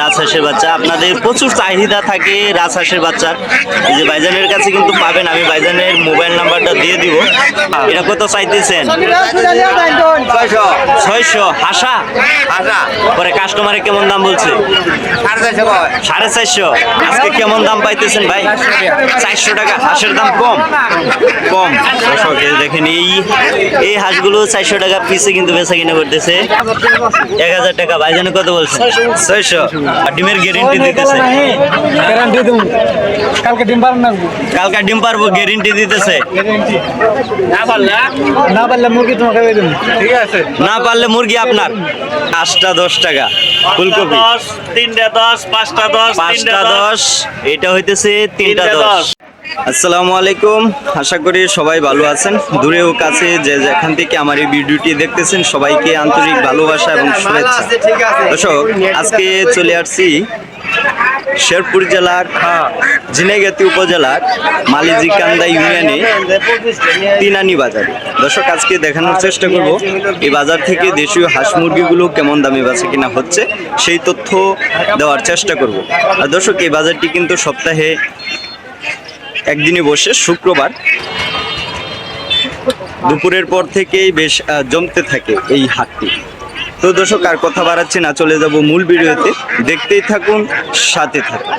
রাজহাঁসের বাচ্চা। আপনাদের প্রচুর চাহিদা থাকে রাজহাঁসের বাচ্চার। এই যে ভাইজানের কাছে কিন্তু পাবেন, আমি ভাইজানের মোবাইল নাম্বারটা দিয়ে দিব। এটা কত চাইতেছেন? ছয়শো। হাসা? পরে কাস্টমারে কেমন দাম বলছে? সাড়ে চারশো। আজকে কেমন দাম পাইতেছেন ভাই? চারশো টাকা। হাঁসের দাম কম? কম। দেখেন, এই এই হাঁসগুলো চারশো টাকা পিসে কিন্তু বেচা কিনে করতেছে। এক হাজার টাকা। ভাইজানে কত বলছে? ছয়শো। আর ডিমের গ্যারেন্টি দিতেছে। গ্যারান্টি দেবো কালকে ডিম পারব না কালকে ডিম পারব গ্যারেন্টি দিতেছে। না পারলে? মুরগি তোমাকে দেবো ঠিক আছে। না পারলে মুরগি আপনার। পাঁচটা দশ টাকা ফুলকপি। দশ তিনটা দশ পাঁচটা দশ পাঁচটা দশ। এটা হইতেছে তিনটা দশ। আসসালামু আলাইকুম। আশা করি সবাই ভালো আছেন। দূরে ও কাছে যে যেখান থেকে আমার এই ভিডিওটি দেখতেছেন, সবাইকে আন্তরিক ভালোবাসা এবং শুভেচ্ছা। দর্শক, আজকে চলে আসছি শেরপুর জেলার ঝিনাইগাতি উপজেলার মালিজিকান্দা ইউনিয়নে তিনানি বাজার। দর্শক, আজকে দেখানোর চেষ্টা করব এই বাজার থেকে দেশীয় হাঁস মুরগিগুলো কেমন দামে বেচা কিনা হচ্ছে, সেই তথ্য দেওয়ার চেষ্টা করব। আর দর্শক, এই বাজারটি কিন্তু সপ্তাহে একদিনে বসে শুক্রবার দুপুরের পর থেকেই বেশ জমতে থাকে এই হাটটি। তো দর্শক, আর কথা বাড়াচ্ছি না, চলে যাব মূল ভিডিওতে। দেখতেই থাকুন, সাথে থাকুন।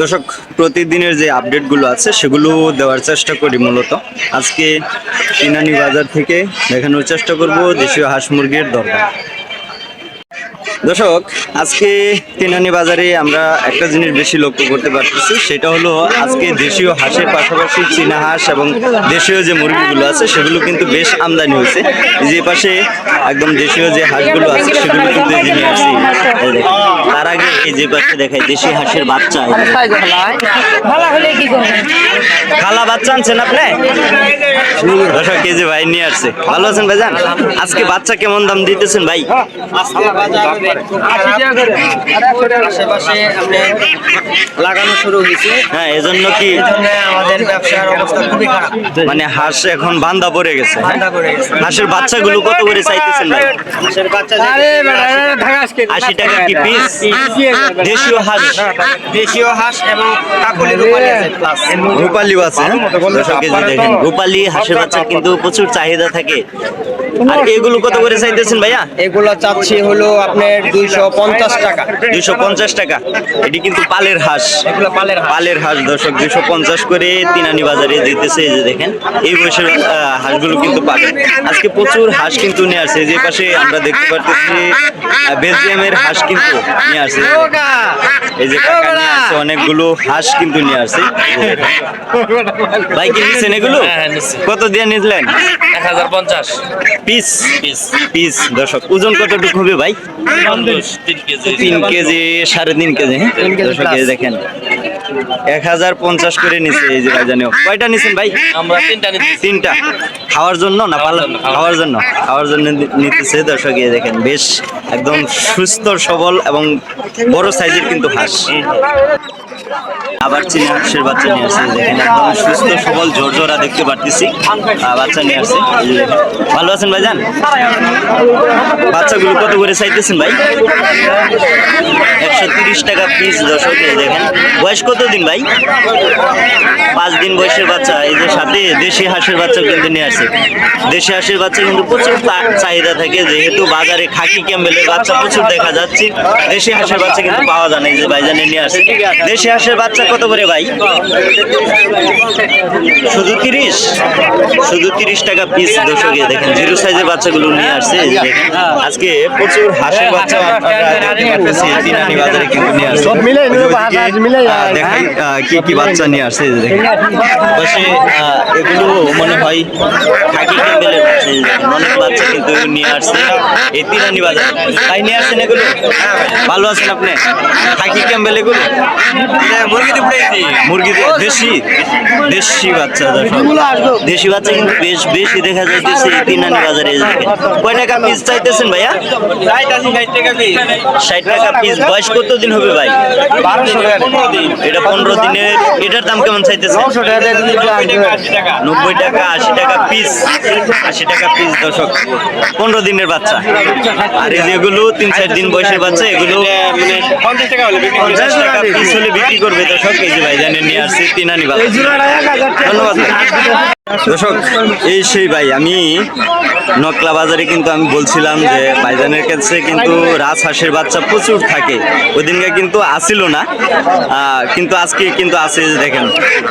দর্শক, প্রতিদিনের যে আপডেটগুলো আছে, সেগুলো দেওয়ার চেষ্টা করি মূলত। আজকে কিনানি বাজার থেকে দেখানোর চেষ্টা করব দেশীয় হাঁস মুরগির দরদাম। দর্শক, আজকে তিনানি বাজারে আমরা একটা জিনিস বেশি লক্ষ্য করতে পারতেছি, সেটা হলো আজকে দেশীয় হাঁসের পাশাপাশি চীনা হাঁস এবং দেশীয় যে মুরগিগুলো আছে, সেগুলো কিন্তু বেশ আমদানি হয়েছে। যে পাশে একদম দেশীয় যে হাঁসগুলো আছে, সেগুলো কিন্তু নিয়ে আসছি। তার আগে এই যে পাশে দেখায় দেশি হাঁসের বাচ্চা খালা বাচ্চা আনছেন আপনি? দর্শক যে ভাই নিয়ে আসছে। ভালো আছেন ভাইজান? আজকে বাচ্চা কেমন দাম দিতেছেন ভাই? আশেপাশে লাগানো শুরু হয়েছে। হ্যাঁ এজন্য কি? আমাদের ব্যবসার অবস্থা খুবই খারাপ। মানে হাঁস এখন বান্দা পড়ে গেছে হ্যাঁ? হাঁসের বাচ্চাগুলো কত করে চাইতেছেন ভাই? হাঁসের বাচ্চা আশি টাকা। কি? পিস? দেশীয় হাঁস। দেশীয় হাঁস এবং কাকলি রূপালি আছে প্লাস রূপালিও আছে হ্যাঁ? দেখেন রূপালি হাঁসের বাচ্চার কিন্তু প্রচুর চাহিদা থাকে। আর এগুলো কত করে চাইতেছেন ভাইয়া? এগুলো চাচ্ছি হলো আপনার দুইশো পঞ্চাশ টাকা। দুইশো পঞ্চাশ টাকা। এটি কিন্তু পালের হাঁস। এগুলো পালের হাঁস। পালের হাঁস দর্শক দুশো পঞ্চাশ করে তিনানি বাজারে দিতেছে এই যে দেখেন। এই বয়সের হাঁসগুলো কিন্তু পাবেন আজকে প্রচুর হাঁস কিন্তু নিয়ে আসছে। যে পাশে আমরা দেখতে পাচ্ছি বেলজিয়ামের হাঁস কিন্তু নিয়ে আসছে। এই যে কাকা নিয়ে আসছে অনেকগুলো হাঁস কিন্তু নিয়ে আসছে। ভাই কি নিচ্ছেন এগুলো? কত দিয়ে নিলেন? এক হাজার পঞ্চাশ। পিস। পিস। পিস। দর্শক ওজন কতটুকু হবে ভাই? তিন কেজি। সাড়ে তিন কেজি হ্যাঁ? দর্শক এই দেখেন। এক হাজার পঞ্চাশ করে নিছে এই যে জানিও কয়টা নিছেন ভাই? আমরা তিনটা তিনটা। খাওয়ার জন্য না পালা খাওয়ার খাওয়ার জন্য। খাওয়ার জন্য নিতেছে দর্শক এই দেখেন বেশ একদম সুস্থ সবল এবং বড় সাইজের কিন্তু হাঁস। আবার চীনা হাঁসের বাচ্চা নিয়ে আসছে, দেখেন একদম সুস্থ, সবল ঝরঝরা দেখতে পারতেছি। বাচ্চা নিয়ে আসছে। ভালো আছেন ভাইজান? বাচ্চাগুলো কত করে চাইতেছেন ভাই? একশো তিরিশ টাকা পিস দর্শক দেখেন, বয়স কত দিন ভাই? পাঁচ দিন বয়সের বাচ্চা, এই যে সাথে দেশি হাঁসের বাচ্চা কিন্তু নিয়ে আসছে। দেশি হাঁসের বাচ্চা কিন্তু প্রচুর চাহিদা থাকে, যেহেতু বাজারে খাকি ক্যাম্বেলের বাচ্চা প্রচুর দেখা যাচ্ছে, দেশি হাঁসের বাচ্চা কিন্তু পাওয়া যায় না, এই যে ভাইজানে নিয়ে আসছে। দেশি হাঁসের বাচ্চা কত করে ভাই? শুধু তিরিশ? শুধু তিরিশ টাকা পিস দর্শকে দেখেন জিরো সাইজের বাচ্চাগুলো নিয়ে আসছে দেখেন। আজকে প্রচুর হাঁসের বাচ্চা তিনানি বাজারে কিন্তু নিয়ে আসছে। দেখাই কি কি বাচ্চা নিয়ে আসছে এই দেখেন। এগুলো মনে হয় ক্যাম্বেলের অনেক বাচ্চা কিন্তু নিয়ে আসছে এই তিনানি বাজার। তাই নিয়ে আসছেন এগুলো? ভালো আছেন আপনি? খাকি ক্যাম্বেল এগুলো? মুরগি দিবড়াইছি মুরগি দিয়ে দেশি? দেশি বাচ্চা দেশি বাচ্চা কিন্তু বেশ বেশি দেখা যাইতেছে তিনানি বাজারে এই যে দেখেন কয় টাকা পিস চাইতেছেন ভাইয়া? ষাট টাকা পিস ষাট টাকা পিস বয়স কত দিন হবে ভাই? এটা পনেরো দিনের। এটার দাম কেমন চাইতেছে নব্বই টাকা আশি টাকা। পিস আশি টাকা পিস দশক পনেরো দিনের বাচ্চা। আর এই যেগুলো তিন চার দিন বয়সের বাচ্চা এগুলো মানে পঞ্চাশ টাকা হলে বিক্রি করে করবে তো সব যে ভাইজানের নিয়ে আসছি তিনানি বাজার ধন্যবাদ। দর্শক এই সেই ভাই আমি নকলা বাজারে কিন্তু আমি বলছিলাম যে ভাইজানের কাছে কিন্তু রাজ রাজহাঁসের বাচ্চা প্রচুর থাকে। ওই দিনকে কিন্তু আসিল না। কিন্তু আজকে কিন্তু আছে যে দেখেন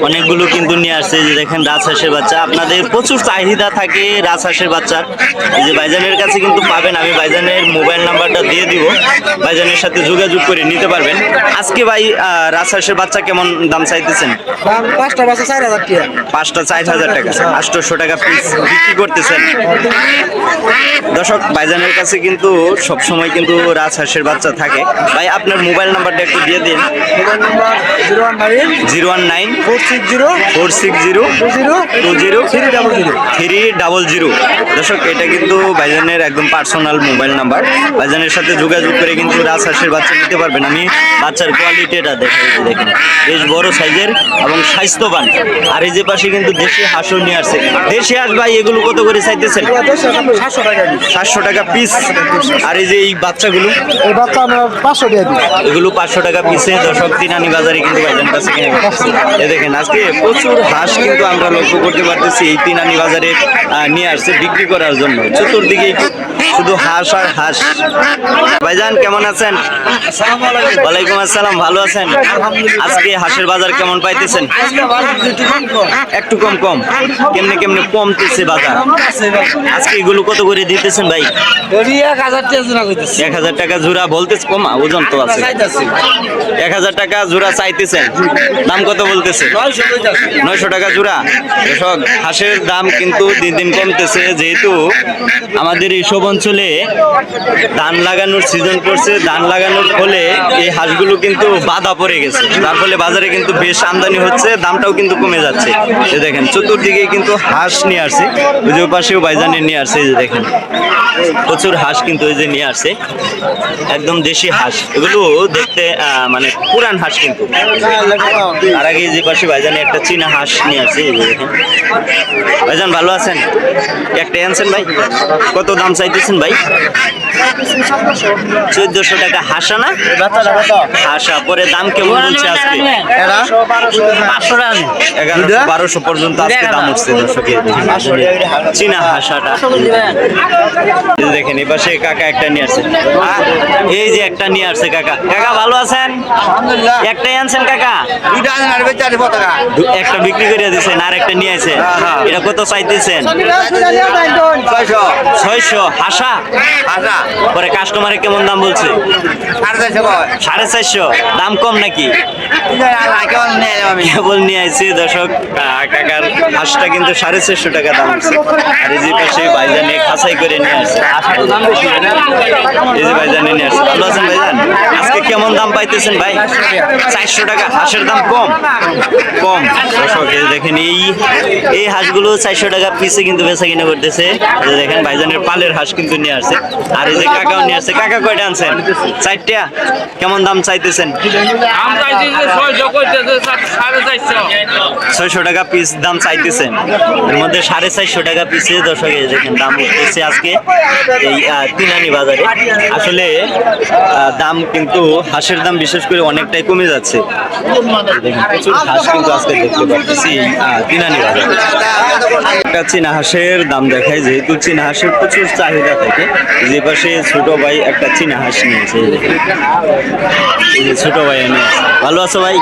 অনেকগুলো কিন্তু নিয়ে আসছে যে দেখেন রাজ রাজহাঁসের বাচ্চা। আপনাদের প্রচুর চাহিদা থাকে রাজ রাজহাঁসের বাচ্চার। এই যে ভাইজানের কাছে কিন্তু পাবেন আমি ভাইজানের মোবাইল নাম্বারটা দিয়ে দিব। ভাইজানের সাথে যোগাযোগ করে নিতে পারবেন। আজকে ভাই আহ, রাজহাঁসের বাচ্চা কেমন দাম চাইতেছেন? পাঁচটা বাচ্চা চার হাজার টাকা। পাঁচটা চার হাজার টাকা। আটশোশো টাকা পিস বিক্রি করতেছেন। দর্শক ভাইজানের কাছে কিন্তু সব সময় কিন্তু রাজহাঁসের বাচ্চা থাকে। ভাই আপনার মোবাইল নাম্বারটা একটু দিয়ে দিন। Mobile number zero one nine zero one nine four six zero four six zero two zero two zero three double zero. Three double zero. দর্শক এটা কিন্তু ভাইজানের একদম পার্সোনাল মোবাইল নাম্বার। ভাইজানের সাথে যোগাযোগ করে কিন্তু রাজহাঁসের বাচ্চা নিতে পারবেন। আমি বাচ্চার কোয়ালিটিটা দেখাই দেখেন। বেশ বড় সাইজের এবং স্বাস্থ্যবান। আর এই যে পাশে কিন্তু দেশি হাঁসও নিয়ে আসছে। দেশি হাঁস ভাই এগুলো কত করে চাইতেছেন? সাতশো টাকা পিস আর এই যে এই বাচ্চাগুলো? এই বাচ্চা আমরা পাঁচশো টাকা এগুলো পাঁচশো টাকা পিসে দর্শক তিনানি বাজারে কিন্তু ভাইজান কাছে কিনে এ দেখেন আজকে প্রচুর হাঁস কিন্তু আমরা লক্ষ্য করতে পারতেছি এই তিনানি বাজারে নিয়ে আসছে বিক্রি করার জন্য। চতুর্দিকে শুধু হাঁস আর হাঁস। ভাইজান, কেমন আছেন? ওয়ালাইকুম আসসালাম, ভালো আছেন? আজকে হাঁসের বাজার কেমন পাইতেছেন? একটু কম কম। কেমনে কেমনে কমতেছে বাজার? আজকে এগুলো কত করে দিতেছেন ভাই? এক হাজার টাকা জোড়া বলতেছে, কমা, ওজন তো আছে। এক হাজার টাকা জোড়া চাইতেছেন। দাম কত বলতেছে? নয়শো টাকা জোড়া। হাঁসের দাম কিন্তু দিন দিন কমতেছে, যেহেতু আমাদের এইসব অঞ্চলে ধান লাগানোর সিজন পড়ছে। ধান লাগানোর ফলে এই হাঁসগুলো কিন্তু বাধা পড়ে গেছে। তার ফলে বাজারে কিন্তু বেশ আমদানি হচ্ছে, দামটাও কিন্তু কমে যাচ্ছে। এই দেখেন, চতুর্দিকে কিন্তু হাঁস নিয়ে আসছে। ওই যে পাশেও বাইজানের নিয়ে আসছে, এই যে দেখেন। প্রচুর হাঁস কিন্তু ওই যে নিয়ে আসছে। একদম দেশি হাঁস। এগুলো দেখতে মানে পুরান হাঁস কিন্তু। আর আগে যে পাশে ভাইজানে একটা চীনা হাঁস নিয়ে আসছে, এই যে দেখেন। ভাইজান, ভালো আছেন? একটা আনছেন ভাই? কত দাম চাইতেছেন ভাই? চোদ্দশো টাকা হাসা না? হাসা পরে দাম কেমন বলছে আজকে? বারোশো পর্যন্ত আজকে দাম উঠছে দর্শকের চীনা হাসাটা। দেখেন এই পাশে কাকা একটা নিয়ে আসছে। এই যে একটা নিয়ে আসছে কাকা। কাকা ভালো আছেন? একটাই আনছেন কাকা? একটা বিক্রি করে দিয়েছেন আর একটা নিয়ে আছে এটা কত চাইতেছেন? ছয়শো। হাসা পরে কাস্টমারে কেমন দাম বলছে? সাড়ে চারশো দাম কম নাকি? কেবল নিয়ে দর্শক কাকার হাঁসটা কিন্তু সাড়ে চারশো টাকা দাম আছে। আর এই যে পাশে ভাইজানে খাসাই করে নিয়ে আসছে। এই যে ভাইজানে নিয়ে আসছে। ভালো আছেন ভাইজান? আজকে কেমন দাম পাইতেছেন ভাই? চারশো টাকা হাঁসের দাম কম? কম। দর্শক দেখেন এই এই হাঁসগুলো চারশো টাকা পিসে কিন্তু বেচা কিনা করতেছে। দেখেন ভাইজানের পালের হাঁস কিন্তু নিয়ে আসছে। আর এই যে কাকাও নিয়ে আসছে। কাকা কয়টা আনছেন? চারটা। কেমন দাম চাইতেছেন? ছয়শো টাকা পিস দাম চাইতেছেন। এর মধ্যে সাড়ে চারশো টাকা পিসে দর্শক দেখেন দাম উঠতেছে আজকে এই তিনানি বাজারে। আসলে দাম কিন্তু হাঁসের দাম বিশেষ করে অনেকটাই কমে যাচ্ছে। দেখেন প্রচুর হাঁস কিন্তু আজকে দেখতে পাচ্ছি তিনানি বাজারে। একটা চীনা হাঁসের দাম দেখায় যেহেতু চীনা হাঁসের প্রচুর চাহিদা থাকে, যে পাশে ছোট ভাই একটা চীনা হাঁস নিয়েছে ছোট ভাই এনে ভালো আছো ভাই?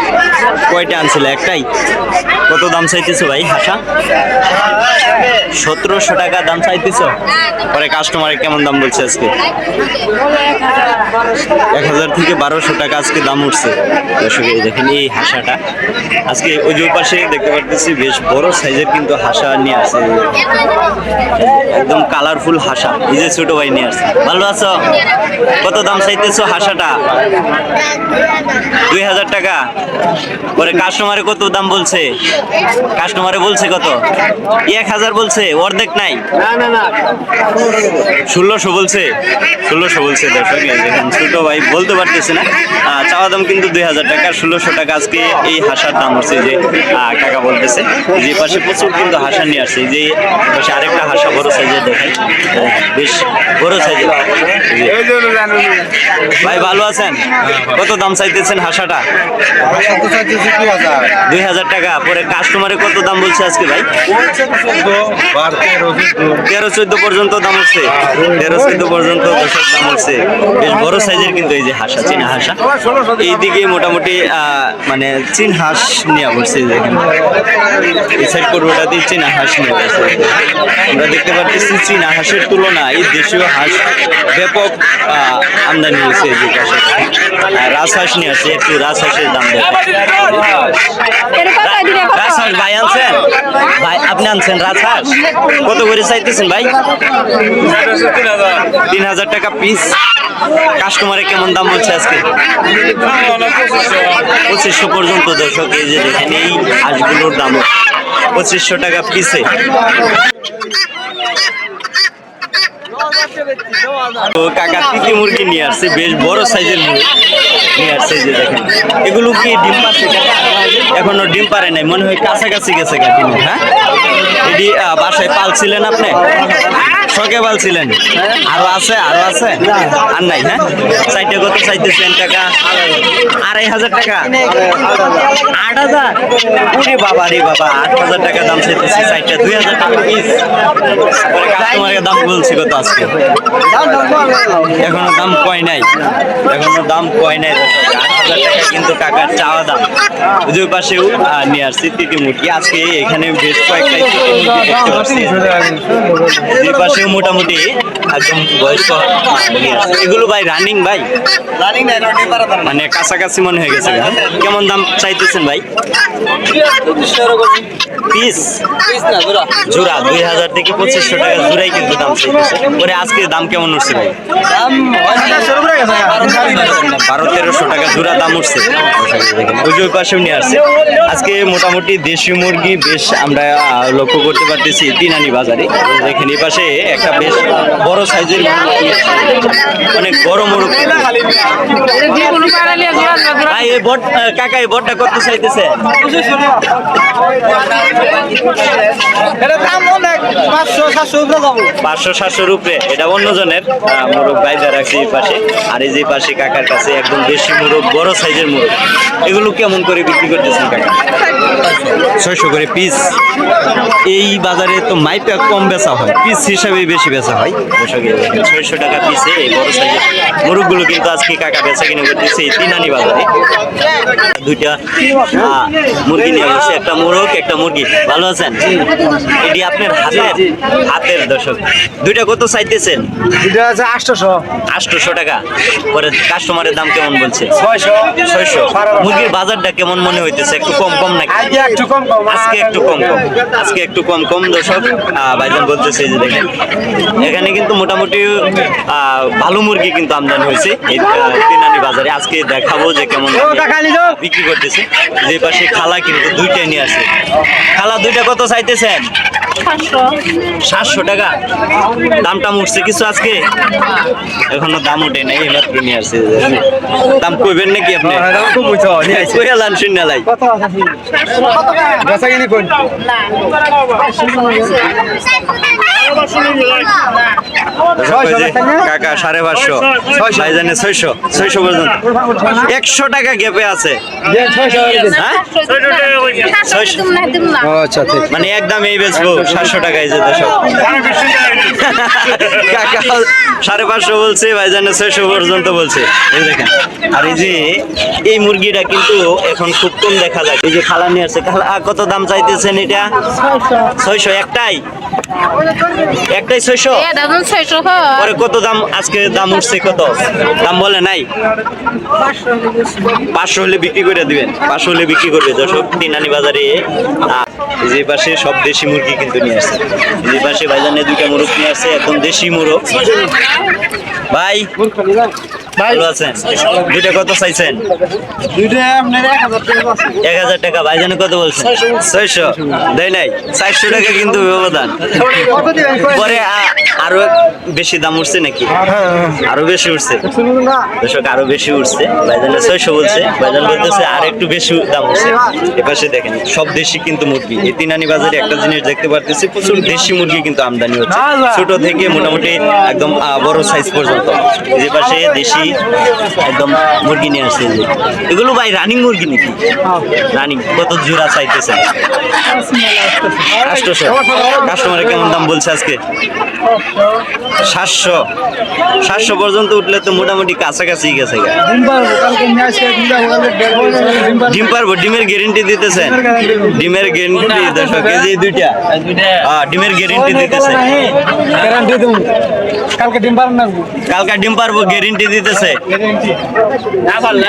কয়টা আনছিল? একটাই? কত দাম চাইতেছো ভাই হাসা? সতেরোশো টাকা দাম চাইতেছো? পরে কাস্টমারে কেমন দাম বলছে আজকে? এক হাজার থেকে বারোশো টাকা আজকে দাম উঠছে। দর্শক, এই দেখেন এই হাসাটা। আজকে ওই যে পাশে দেখতে পারতেছি, বেশ বড় সাইজের কিন্তু হাসা নিয়ে আসছে একদম কালারফুল হাসা। এই যে ছোট ভাই নিয়ে আসছে। ভালো আছো? কত দাম চাইতেছো হাসাটা? দুই হাজার টাকা। পরে কাস্টমারে কত দাম বলছে? কাস্টমারে বলছে কত? এক হাজার বলছে অর্ধেক নাই? ষোলোশো বলছে? ষোলোশো বলছে দর্শক ছোট ভাই বলতে পারতেছে না। চাওয়া দাম কিন্তু দুই হাজার টাকা ষোলোশো টাকা আজকে এই হাসার দাম হচ্ছে যে কাকা বলতেছে। যে পাশে প্রচুর কিন্তু হাসা নিয়ে আসছে যে পাশে আরেকটা হাসা বড় সাইজের দেখেন বড় ভাই, ভালো আছেন? কত দাম চাইতেছেন হাসাটা? দুই হাজার টাকা। পরে কাস্টমারে কত দাম বলছে আজকে ভাই? তেরো চোদ্দ পর্যন্ত দাম হচ্ছে। তেরো চোদ্দ পর্যন্ত দাম হচ্ছে। বেশ বড় সাইজের কিন্তু এই যে হাসা, চীনা হাসা। এইদিকে মোটামুটি মানে চীন হাঁস নিয়ে বসছে এই সাইড করবোটাতে চীনা হাঁস নিয়ে আমরা দেখতে পাচ্ছি চীনা হাঁসের তুলনায় এই দেশীয় হাঁস ব্যাপক আমদানি হয়েছে এই। আর রাজহাঁস নিয়ে আসছে একটু রাজহাঁসের দাম রাজহাঁস ভাই আনছেন? ভাই আপনি আনছেন রাজহাঁস? কত করে চাইতেছেন ভাই? তিন হাজার টাকা পিস কাস্টমারে কেমন দাম বলছে আজকে? পঁচিশশো পর্যন্ত দর্শক এই যে দেখেন এই হাঁসগুলোর দাম। পঁচিশশো টাকা পিসে তো কাকা তিতি মুরগি নিয়ে আসছে? বেশ বড় সাইজের নিয়ে আসছে যে দেখেন। এগুলো কি ডিম পাচ্ছে এখনও ডিম পারে নাই, মনে হয় কাছাকাছি গেছে কাকি। হ্যাঁ? এটি বাসায় পালছিলেন আপনি? শখে পালছিলেন আরও আছে আরও আছে? আর নাই হ্যাঁ? চাইতে কত চাইতেছেন টাকা? আড়াই হাজার টাকা? আট হাজার? ওরে বাবা, রে বাবা, আট হাজার টাকা দাম চাইতেছে চাইটা দুই হাজার টাকা পিস কাস্টমারের দাম বলছি কত আজকে? এখনও দাম কয় নাই, এখনও দাম কয় নাই। আট হাজার টাকা কিন্তু কাকার চাওয়া দাম। দুই পাশেও নিয়ে আসছি তিতি মুরগি আজকে এখানে বেশ কয়েকটা দেখতে পাচ্ছি। দুই পাশেও মোটামুটি একদম বয়স্ক। এগুলো ভাই রানিং ভাই? মানে কাছাকাছি মনে হয়ে গেছে কেমন দাম চাইতেছেন ভাই? পিস জোড়া। দুই হাজার থেকে পঁচিশশো টাকা জোড়াই কিন্তু দাম চাইতেছে। পরে আজকে দাম কেমন উঠছে ভাই? বারো তেরোশো টাকা জোড়া দাম উঠছে। পাশেও নিয়ে আসছে। আজকে মোটামুটি দেশি মুরগি বেশ আমরা লক্ষ্য করতে পারতেছি তিনানি বাজারে। এই পাশে একটা বেশ বড় সাইজের অনেক বড় মুরগ ভাই কাকা, এই বটটা কত চাইতেছে? পাঁচশো সাতশোর উপরে। এটা অন্যজনের। মোরগ বাইজা রাখছে এই পাশে। আর এই যে পাশে কাকার কাছে একদম দেশি মোরগ বড় সাইজের মোরগ এগুলো কেমন করে বিক্রি করতেছেন কাকা? ছয়শো করে পিস এই বাজারে তো মাইপে কম বেচা হয়। পিস হিসাবে বেশি বেচা হয়। ছয়শো টাকা পিসে এই বড় সাইজের মোরগগুলো কিন্তু আজকে কাকা বেচা কিনে করতেছে এই তিনানি বাজারে। দুইটা মুরগি নিয়ে বসে একটা মোরগ একটা মুরগি। ভালো আছেন? এটি আপনার হাতের? হাতের দর্শক। দুইটা কত চাইতেছেন? এটা আছে আটশোশো। আটশোশো টাকা। পরে কাস্টমারের দাম কেমন বলছে? ছয়শো। ছয়শো। মুরগির বাজারটা কেমন মনে হইতেছে? একটু কম কম নাকি? আজকে একটু কম কম আজকে একটু কম কম। আজকে একটু কম কম দর্শক। ভাইজান বলতেছে যে দেখেন এখানে কিন্তু মোটামুটি আহ, ভালো মুরগি কিন্তু আমদানি হয়েছে। এই তিনানি বাজারে। আজকে দেখাবো যে কেমন বিক্রি করতেছে। যে পাশে খালা কিন্তু দুইটাই নিয়ে আসে। খালা দুইটা কত চাইতেছেন? সাতশো। টাকা। দামটা উঠছে কিছু আজকে? এখনও দাম উঠে নাই এইমাত্র নিয়ে আসছে দাম কইবেন নাকি আপনি? কইয়া লান শূন্য লাই। যে কাকা সাড়ে পাঁচশো ভাইজানে ছয়শো ছয়শো পর্যন্ত একশো টাকা গ্যাপে আছে মানে একদম এই বেচবো সাতশো টাকায় যেতে সব কাকা সাড়ে পাঁচশো বলছে ভাইজানে ছয়শো পর্যন্ত বলছে দেখেন আর এই যে এই মুরগিটা কিন্তু এখন খুব কম দেখা যায় এই যে খালা নিয়ে আসছে খালা কত দাম চাইতেছেন এটা ছয়শো, একটাই? একটাই ছয়শো? পরে কত দাম? আজকে দাম উঠছে কত? দাম বলে নাই? পাঁচশো হলে বিক্রি করে দিবেন। পাঁচশো হলে বিক্রি করবে দর্শক তিনানি বাজারে যে পাশে সব দেশি মুরগি কিন্তু নিয়ে আসছে। যে পাশে ভাইজানে দুইটা মুরগ নিয়ে আসছে একদম দেশি মুরগ। ভাই ভালো আছেন? দুইটা কত চাইছেন? এক হাজার টাকা আছে। এক হাজার টাকা ভাইজান কত বলছেন? ছয়শো। দেয় নাই? চারশো টাকা কিন্তু ব্যবধান। পরে আরও বেশি দাম উঠছে নাকি? আরও বেশি উঠছে? দর্শক আরও বেশি উঠছে। ভাইজানে ছয়শো বলছে। ভাইজান বলতেছে আর একটু বেশি দাম উঠছে। এপাশে দেখেন সব দেশি কিন্তু মুরগি। এই তিনানি বাজারে একটা জিনিস দেখতে পারতেছি, প্রচুর দেশি মুরগি কিন্তু আমদানি হচ্ছে। ছোট থেকে মোটামুটি একদম বড় সাইজ পর্যন্ত। যে পাশে দেশি একদম মুরগি নিয়ে আসছে এগুলো ভাই রানিং মুরগি নাকি? রানিং কত জোড়া চাইতেছেন আটশোশো কাস্টমারের কেমন দাম বলছে আজকে? সাতশো। সাতশো পর্যন্ত উঠলে তো মোটামুটি কাছাকাছি গেছে ডিম পারব, ডিমের গ্যারেন্টি দিতেছেন? ডিমের গ্যারেন্টি কেজি দুইটা। হ্যাঁ ডিমের গ্যারেন্টি দিতেছে। গ্যারান্টি কালকে ডিম পারব না? কালকা ডিম পারব গ্যারেন্টি দিতেছে। গ্যারান্টি না পারলে?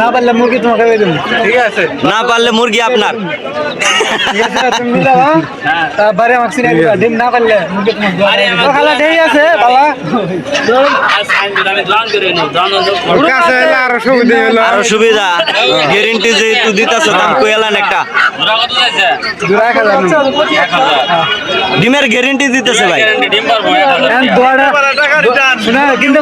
না পারলে মুরগি তোমাকে খাইয়ে দেবো। ঠিক আছে। না পারলে মুরগি আপনার। হ্যাঁ? তারপরে আমাকে চিনে দিবা ডিম না পারলে মুরগি তোমাকে দেবো খালা ঠিক আছে বাবা আমি জন করে নি জন কাছে এলে আরও সুবিধা হলো। আরও সুবিধা। গ্যারেন্টি যেহেতু দিতেছে দাম কইলান একটা? ডিমের গ্যারেন্টি দিতেছে ভাই। গ্যারান্টি ডিম পারব এক হাজার এখন দোয়াটা শুনে কিন্তু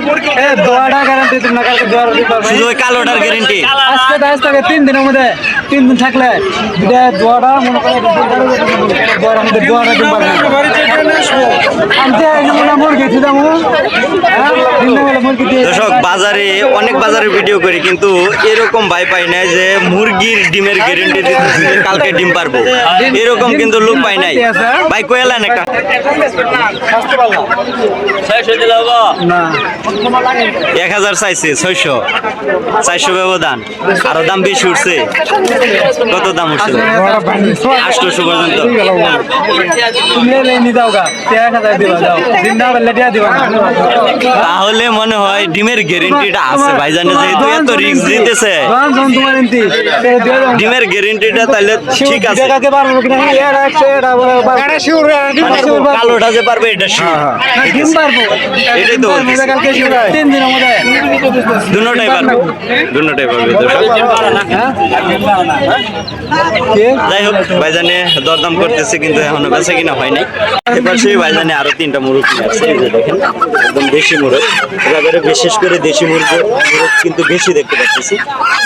দোয়াটা গ্যারান্টি তুমি না কালকে দোয়াটা দিতে পারবে শুধু ওই কালোটার গ্যারেন্টি আজকে তো আজকে তিন দিনের মধ্যে তিন দিন থাকলে এটা দোয়াটা মনে করো দোয়ার মধ্যে দোয়াটা দিতে পারবে আনতে আমরা মুরগি ছিলাম হ্যাঁ দর্শক বাজারে অনেক বাজারে ভিডিও করি কিন্তু এরকম ভাই পাই নাই যে মুরগির ডিমের গ্যারেন্টি দিতেছে কালকে ডিম পারব। এরকম কিন্তু লোক পাই নাই। ভাই কইলান একটা? এক হাজার চাইছে ছয়শো। চারশো ব্যবধান। আরও দাম বেশি উঠছে। কত দাম উঠছে? আটশোশো পর্যন্ত। তাহলে মনে হয় ডিমের গ্যারেন্টিটা আছে। ভাই জানে যেহেতু এত রিস্ক দিতেছে। ডিমের গ্যারেন্টিটা তাহলে ঠিক আছে। মানে কালোটা যে পারবে এটা sure। ডিম পারব? এটাই তো বলতেছি। কালকে শিওর তিন দিনের মধ্যে। দুটোটাই পারবে। দুটোটাই পারবে যাই হোক ভাইজানে দরদাম করতেছে কিন্তু এখনও বেচা কিনা হয় নাই। এবার সেই ভাইজানে আরও তিনটা মুরগ নিয়ে আসছে এই যে দেখেন একদম দেশি মুরগ। এবারে বিশেষ করে দেশি মুরগ মুরগ কিন্তু বেশি দেখতে পাচ্ছি।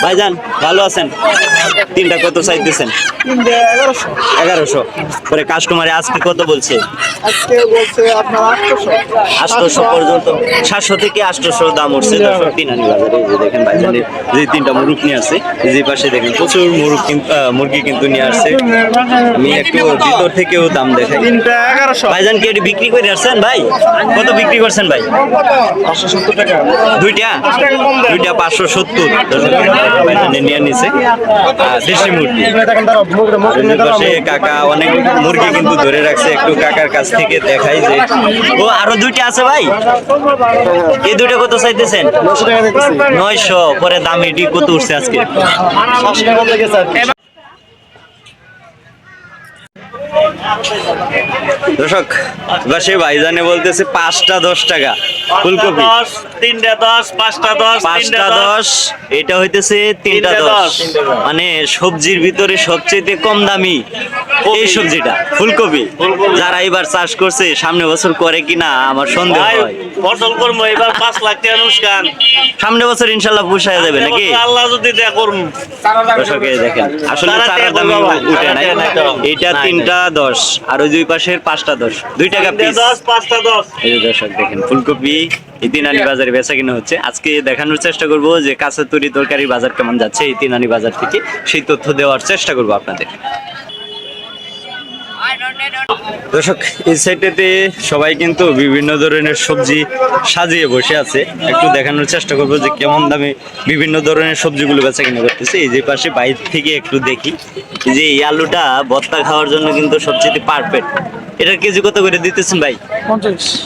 ভাইজান ভালো আছেন? তিনটা কত চাইতেছেন? এগারোশো। পরে কাস্টমারে আজকে কত বলছে? আজকে বলছে আপনার আটশো আটশোশো পর্যন্ত। সাতশো থেকে আটশোশো দাম উঠছে দর্শক। তিনানি বাজারে যে দেখেন ভাইজানের যে তিনটা মুরগ নিয়ে আসছে যে পাশে দেখেন প্রচুর কিন্তু মুরগি কিন্তু নিয়ে আসছে। আমি একটু ভিতর থেকেও দাম দেখাই। ভাইজান কি এটি বিক্রি করে আসছেন ভাই? কত বিক্রি করছেন ভাই? দুইটা? দুইটা পাঁচশো সত্তর। ভাইজানে নিয়ে নিছে। দেশি মুরগি। কাকা অনেক মুরগি কিন্তু ধরে রাখছে। একটু কাকার কাছ থেকে দেখাই যে ও আরও দুইটা আছে ভাই? এই দুটো কত চাইতেছেন? নয়শো পরে দাম এটি কত উঠছে আজকে পাঁচশো টাকা লেগেছে আর কি। দর্শক এবার সে ভাইজানে বলতেছে পাঁচটা দশ টাকা ফুলকপি। তিনটা দশ পাঁচটা দশ পাঁচটা দশ। এটা হইতেছে তিনটা দশ। মানে সবজির ভিতরে সবচেয়ে কম দামি এই সবজিটা ফুলকপি। যারা এবার চাষ করছে সামনে বছর করে কিনা আমার সন্দেহ হয়। ফসল করব এবার পাঁচ লাখ টাকা অনুষ্ঠান সামনে বছর ইনশাল্লাহ পুষায় যাবে নাকি? আল্লাহ যদি দেয়া দেখেন আসলে দাম উঠে নাই। এইটা তিনটা দশ। আর ওই দুই পাশের পাঁচটা দশ। দুই টাকা পিস দশ পাঁচটা দশ। এই যে দর্শক দেখেন ফুলকপি ইতিনানি তিনানি বাজারে বেচা কিনা হচ্ছে। আজকে দেখানোর চেষ্টা করব যে কাঁচা তরি তরকারির বাজার কেমন যাচ্ছে এই তিনানি বাজার থেকে সেই তথ্য দেওয়ার চেষ্টা করব আপনাদের। দর্শক এই সাইডটাতে সবাই কিন্তু বিভিন্ন ধরনের সবজি সাজিয়ে বসে আছে। একটু দেখানোর চেষ্টা করব যে কেমন দামে বিভিন্ন ধরনের সবজিগুলো বেচা কিনা করতেছে। এই যে পাশে বাইর থেকে একটু দেখি যে এই আলুটা ভর্তা খাওয়ার জন্য কিন্তু সবচেয়ে পারফেক্ট এটার কেজি কত করে দিতেছেন ভাই?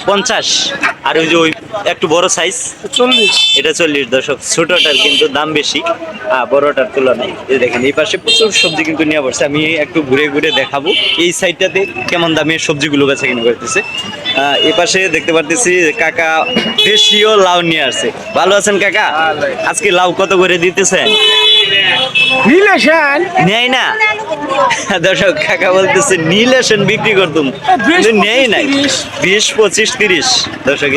পঞ্চাশ। আর ওই যে ওই একটু বড় সাইজ চল্লিশ। এটা চল্লিশ দশক ছোটটার কিন্তু দাম বেশি আর বড়টার তুলনায়। দেখেন এই পাশে প্রচুর সবজি কিন্তু নিয়ে পড়ছে আমি একটু ঘুরে ঘুরে দেখাবো। এই সাইডটা ওইটাতে কেমন দামে সবজিগুলো বেচা কিনা করতেছে। এ পাশে দেখতে পারতেছি কাকা দেশীয় লাউ নিয়ে আসছে। ভালো আছেন কাকা? আজকে লাউ কত করে দিতেছেন? রিলেশন নেই না? দর্শক কাকা বলতেছে নীলেশন বিক্রি করতুম। নেই। নাই বিশ পঁচিশ তিরিশ। দর্শক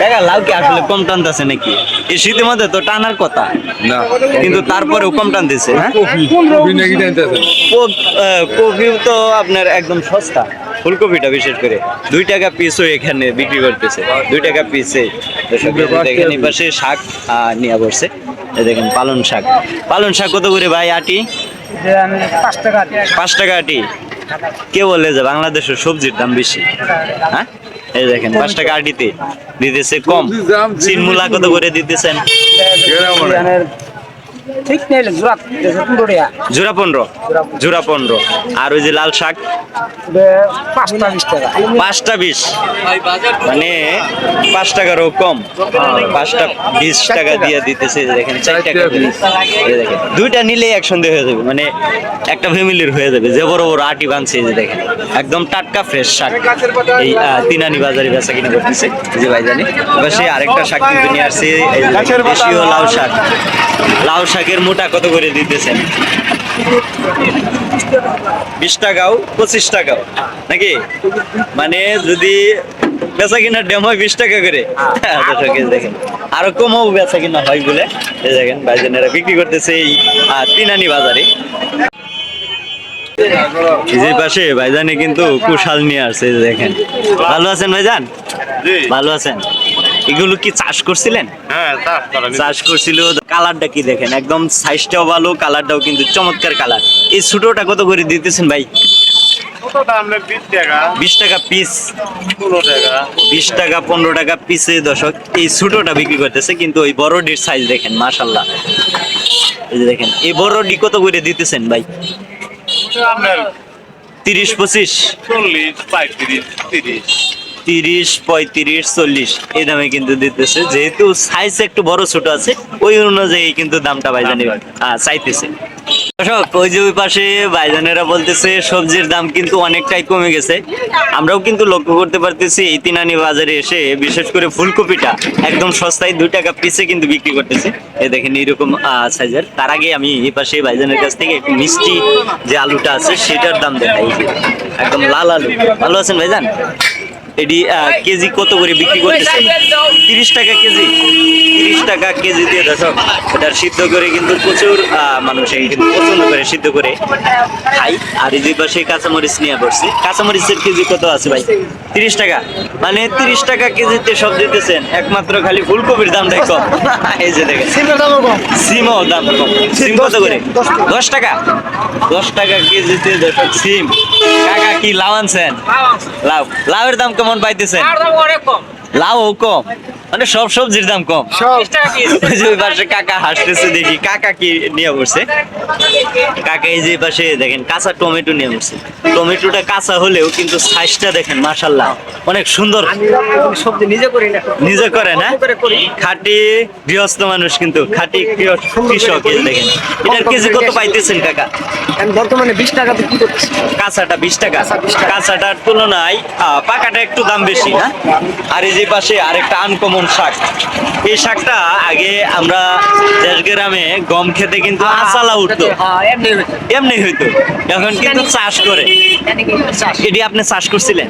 কাকা লাউ কি আসলে কম টানতেছে নাকি? এই শীতের মধ্যে তো টানার কথা। না। কিন্তু তারপরেও কম টানতেছে? হ্যাঁ কপি তো আপনার একদম সস্তা। ফুলকপিটা বিশেষ করে। দুই টাকা পিসও এখানে বিক্রি করতেছে। দুই টাকা পিসে দেখেন পাশে শাক নিয়ে বসছে। দেখেন পালন শাক। পালন শাক কত করে ভাই আটি? পাঁচ টাকা পাঁচ টাকা আটি। কে বলে যে বাংলাদেশের সবজির দাম বেশি? হ্যাঁ? এই দেখেন পাঁচ টাকা আটিতে দিতেছে কম। চিনমুলা কত করে দিতেছেন? ঠিক নেই জোড়া পনেরো টাকা। জোড়া পনেরো? জোড়া পনেরো। আর ওই যে লাল শাক? পাঁচটা বিশ টাকা। পাঁচটা বিশ? মানে পাঁচ টাকারও কম। পাঁচটা বিশ টাকা দিয়ে দিতেছে দেখেন চার টাকা দেখেন দুইটা নিলেই একসঙ্গে হয়ে যাবে। মানে একটা ফ্যামিলির হয়ে যাবে। যে বড় বড় আটি বানছে যে দেখেন একদম টাটকা ফ্রেশ শাক। এই তিনানি বাজারে বেচা কিনা করতেছে যে ভাই জানি এবার সে আরেকটা শাক কিন্তু নিয়ে আসছে দেশীয় লাউ শাক। লাউ শাকের মোটা কত করে দিতেছেন? বিশ টাকাও পঁচিশ টাকাও নাকি? মানে যদি বেচা কিনা ডেম হয় বিশ টাকা করে। দেখেন। আরও কমও বেচা কিনা হয় বলে এই দেখেন ভাইজানেরা বিক্রি করতেছে এই তিনানি বাজারে। যে পাশে ভাইজানে কিন্তু কুশাল নিয়ে আসছে দেখেন। ভালো আছেন ভাইজান? ভালো আছেন? এগুলো কি চাষ করছিলেন? হ্যাঁ চাষ করছিল। কালারটা কি দেখেন? একদম সাইজটাও ভালো কালারটাও কিন্তু চমৎকার কালার। এই ছোটটা কত করে দিতেছেন ভাই? বিশ টাকা। পিস পনেরো টাকা। বিশ টাকা পনেরো টাকা পিসে দশক এই ছোটটা বিক্রি করতেছে কিন্তু ওই সাইজ দেখেন মাশাল্লাহ এই যে দেখেন এই কত করে দিতেছেন ভাই? তিরিশ পঁচিশ? চল্লিশ পঁয়ত্রিশ তিরিশ। তিরিশ পঁয়ত্রিশ চল্লিশ এই দামে কিন্তু দিতেছে। যেহেতু সাইজ একটু বড় ছোট আছে ওই অনুযায়ী কিন্তু দামটা ভাইজানি আহ, চাইতেছে। দর্শক ওই যে ওই পাশে ভাইজানেরা বলতেছে সবজির দাম কিন্তু অনেকটাই কমে গেছে। আমরাও কিন্তু লক্ষ্য করতে পারতেছি এই তিনানি বাজারে এসে বিশেষ করে ফুলকপিটা একদম সস্তায় দুই টাকা পিসে কিন্তু বিক্রি করতেছে। এ দেখেন এইরকম সাইজের তার আগে আমি এই পাশে ভাইজানের কাছ থেকে একটু মিষ্টি যে আলুটা আছে সেটার দাম দেখাই। একদম লাল আলু। ভালো আছেন ভাইজান? এটি কেজি কত করে বিক্রি করতেছে? তিরিশ টাকা কেজি। তিরিশ টাকা কেজি দিয়ে দর্শক এটা সিদ্ধ করে কিন্তু প্রচুর মানুষ এই কিন্তু পছন্দ করে সিদ্ধ করে। খাই। আর এই দুই পাশে কাঁচামরিচ নিয়ে পড়ছে কাঁচামরিচের কেজি কত আছে ভাই? তিরিশ টাকা। মানে তিরিশ টাকা কেজিতে সব দিতেছেন। একমাত্র খালি ফুলকপির দামটাই কম। এই যে দেখেন। কম। সিমও দাম কম। সিম কত করে? দশ টাকা। দশ টাকা? কেজিতে দর্শক সিম। কাকা কি লাউ আনছেন? লাউ লাউয়ের দাম কেমন পাইতেছেন? লাউ কম। মানে সব সবজির দাম কম। পাশে কাকা হাসতেছে দেখি কাকা কি নিয়ে বসছে। কাকা এই যে পাশে দেখেন কাঁচা টমেটো নিয়ে বসছে। টমেটোটা কাঁচা হলেও কিন্তু সাইজটা দেখেন মাশাল্লাহ অনেক সুন্দর। সবজি নিজে করি না। নিজে করে না? খাঁটি গৃহস্থ মানুষ কিন্তু খাঁটি কৃষ- কৃষক দেখেন। এটার কেজি কত পাইতেছেন কাকা? বর্তমানে বিশ টাকা করতেছি। কাঁচাটা বিশ টাকা। কাঁচাটার তুলনায় পাকাটা একটু দাম বেশি না? আর এই যে পাশে আরেকটা আনকমন শাক। এই শাকটা আগে আমরা দেশ গ্রামে গম খেতে কিন্তু আচালা উঠতো। হ্যাঁ এমনি হইতো। এখন কিন্তু চাষ করে। এটি আপনি চাষ করছিলেন?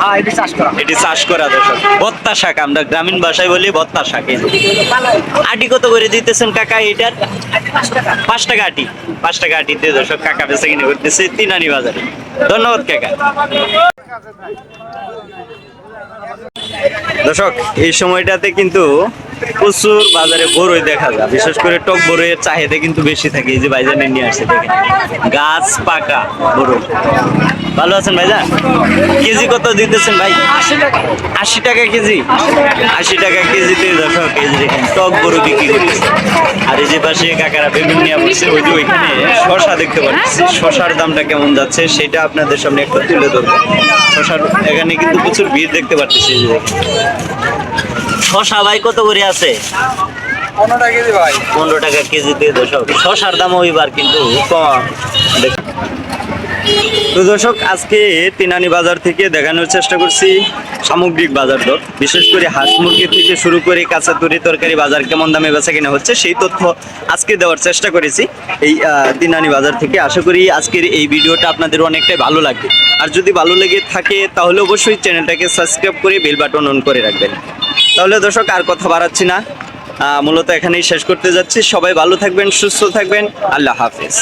হ্যাঁ এটি চাষ করা। দর্শক। ভত্তা শাক আমরা গ্রামীণ ভাষায় বলি ভত্তা শাক আটি কত করে দিতেছেন কাকা এটার? পাঁচ টাকা আটি। পাঁচ টাকা আটিতে দর্শক কাকা বেচে কিনে করতেছে তিনানি বাজারে। ধন্যবাদ কাকা। দর্শক, এই সময়টাতে কিন্তু প্রচুর বাজারে বড়ই দেখা যায়। বিশেষ করে টক বড়ইয়ের চাহিদা কিন্তু বেশি থাকে, এই যে ভাইজানে নিয়ে আসছে, দেখেন। গাছ পাকা বড়ই ভালো আছেন ভাইজান? কেজি কত দিতেছেন ভাই? আশি টাকা কেজি। আশি টাকা কেজিতে দর্শক, এই যে দেখেন, টক বড় বিক্রি করতেছে। আর এই যে পাশে কাকারা বেগুন নিয়ে বসছে ওই যে ওইখানে শশা দেখতে পাচ্ছি। শশার দামটা কেমন যাচ্ছে, সেটা আপনাদের সামনে একটু তুলে ধরবো। শশার এখানে কিন্তু প্রচুর ভিড় দেখতে পাচ্ছি। শশা ভাই কত করে আছে? পনেরো টাকা কেজি দিয়ে পনেরো টাকা কেজিতে শশার দাম ওইবার কিন্তু কম। দেখ- তো দর্শক, আজকে তিনানি বাজার থেকে দেখানোর চেষ্টা করছি সামগ্রিক বাজার দর। বিশেষ করে হাঁস মুরগি থেকে শুরু করে কাঁচা তরি তরকারি বাজার কেমন দামে বেচা কিনা হচ্ছে সেই তথ্য আজকে দেওয়ার চেষ্টা করেছি এই তিনানি বাজার থেকে। আশা করি আজকের এই ভিডিওটা আপনাদের অনেকটাই ভালো লাগবে। আর যদি ভালো লেগে থাকে তাহলে অবশ্যই চ্যানেলটাকে সাবস্ক্রাইব করে বেল বাটন অন করে রাখবেন। তাহলে দর্শক, আর কথা বাড়াচ্ছি না। মূলত এখানেই শেষ করতে যাচ্ছি। সবাই ভালো থাকবেন, সুস্থ থাকবেন। আল্লাহ হাফেজ।